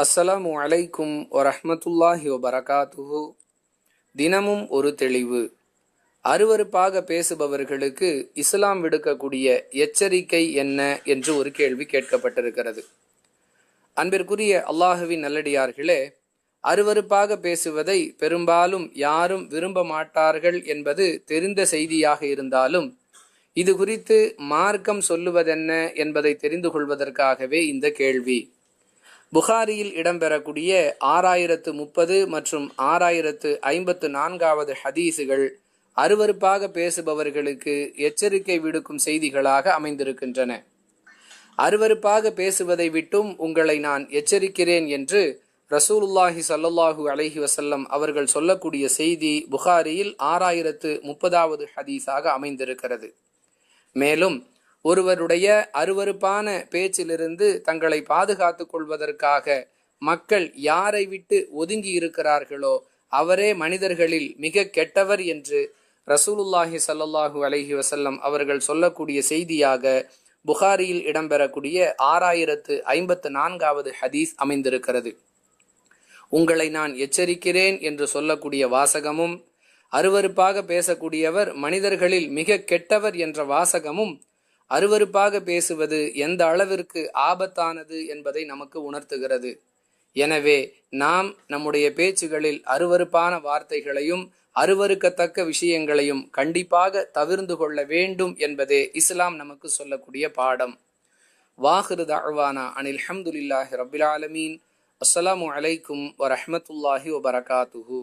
அஸ்ஸலாமு அலைக்கும் வரஹமத்துல்லாஹி வபரகாத்துஹு. தினமும் ஒரு தெளிவு. அருவருப்பாக பேசுபவர்களுக்கு இஸ்லாம் விடுக்கக்கூடிய எச்சரிக்கை என்ன என்று ஒரு கேள்வி கேட்கப்பட்டிருக்கிறது. அன்பிற்குரிய அல்லாஹுவின் நல்லடியார்களே அருவருப்பாக பேசுவதை பெரும்பாலும் யாரும் விரும்ப மாட்டார்கள் என்பது தெரிந்த செய்தியாக இருந்தாலும் இது குறித்து மார்க்கம் சொல்லுவதென்ன என்பதை தெரிந்து கொள்வதற்காகவே இந்த கேள்வி. புகாரியில் இடம்பெறக்கூடிய ஆறாயிரத்து முப்பது மற்றும் ஆறாயிரத்து ஐம்பத்து நான்காவது ஹதீஸுகள் அருவருப்பாக பேசுபவர்களுக்கு எச்சரிக்கை விடுக்கும் செய்திகளாக அமைந்திருக்கின்றன. அருவருப்பாக பேசுவதை விட்டும் உங்களை நான் எச்சரிக்கிறேன் என்று ரசூலுல்லாஹி சல்லல்லாஹு அலஹி வசல்லம் அவர்கள் சொல்லக்கூடிய செய்தி புகாரியில் ஆறாயிரத்து முப்பதாவது ஹதீஸாக அமைந்திருக்கிறது. மேலும் ஒருவருடைய அருவருப்பான பேச்சிலிருந்து தங்களை பாதுகாத்து கொள்வதற்காக மக்கள் யாரை விட்டு ஒதுங்கி இருக்கிறார்களோ அவரே மனிதர்களில் மிக கெட்டவர் என்று ரசூலுல்லாஹி சல்லாஹூ அலஹி வசல்லம் அவர்கள் சொல்லக்கூடிய செய்தியாக புகாரியில் இடம்பெறக்கூடிய ஆறாயிரத்து ஐம்பத்து நான்காவது ஹதீஸ் அமைந்திருக்கிறது. உங்களை நான் எச்சரிக்கிறேன் என்று சொல்லக்கூடிய வாசகமும் அருவருப்பாக பேசக்கூடியவர் மனிதர்களில் மிக கெட்டவர் என்ற வாசகமும் அருவருப்பாக பேசுவது எந்த அளவிற்கு ஆபத்தானது என்பதை நமக்கு உணர்த்துகிறது. எனவே நாம் நம்முடைய பேச்சுகளில் அருவருப்பான வார்த்தைகளையும் அருவருக்கத்தக்க விஷயங்களையும் கண்டிப்பாக தவிர்ந்து கொள்ள வேண்டும் என்பதே இஸ்லாம் நமக்கு சொல்லக்கூடிய பாடம். வாஹிரு தாழ்வானா அனில் ஹம்துலில்லாஹி ரபில் ஆலமீன். அஸ்ஸலாமு அலைக்கும் வரஹமத்துல்லாஹி வபரகாத்துஹூ.